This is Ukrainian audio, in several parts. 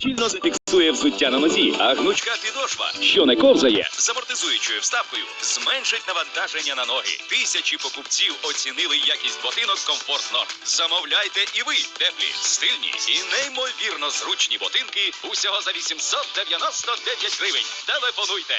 щільно зафіксує взуття на нозі, а гнучка підошва, що не ковзає, з амортизуючою вставкою, зменшить навантаження на ноги. Тисячі покупців оцінили якість ботинок комфортно. Замовляйте і ви теплі, стильні і неймовірно зручні ботинки усього за 899 гривень. Телефонуйте.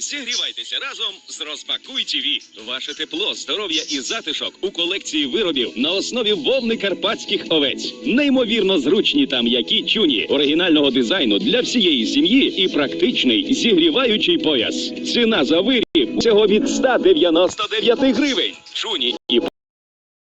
Зігрівайтеся разом з Розпакуй ТІВІ. Ваше тепло, здоров'я і затишок у колекції виробів на основі вовни карпатських овець. Неймовірно зручні та м'які чуні оригінального дизайну для всієї сім'ї і практичний зігріваючий пояс. Ціна за виріб всього від 199 гривень. Чуні і